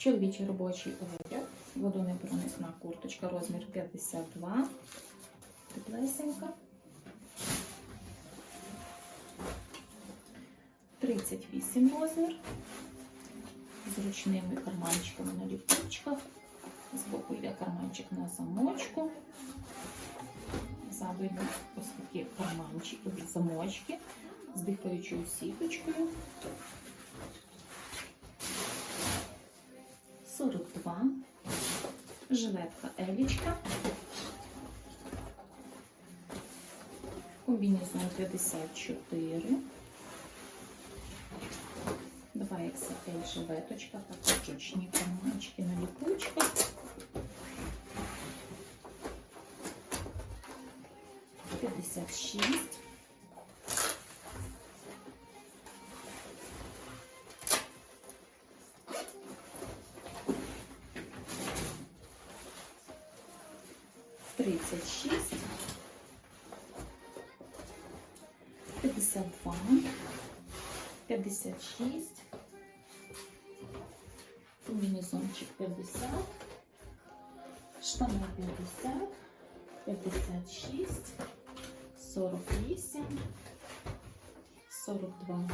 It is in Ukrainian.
Чоловічий робочий одяг, водонепроникна курточка, розмір 52, теплесенька. 38 розмір, з ручними карманчиками на ліпучках. Збоку йде карманчик на замочку. Ззаду йдуть ось такі карманчики, замочки з дихаючою сіточкою. 42, жилетка Елічка, комбінезон 54, Два XL жилеточка, також ручні помачки на ліпучках. П'ятдесят шість. 36, 52, 56, комбінезончик 50, штани 50, 56, 48, 42,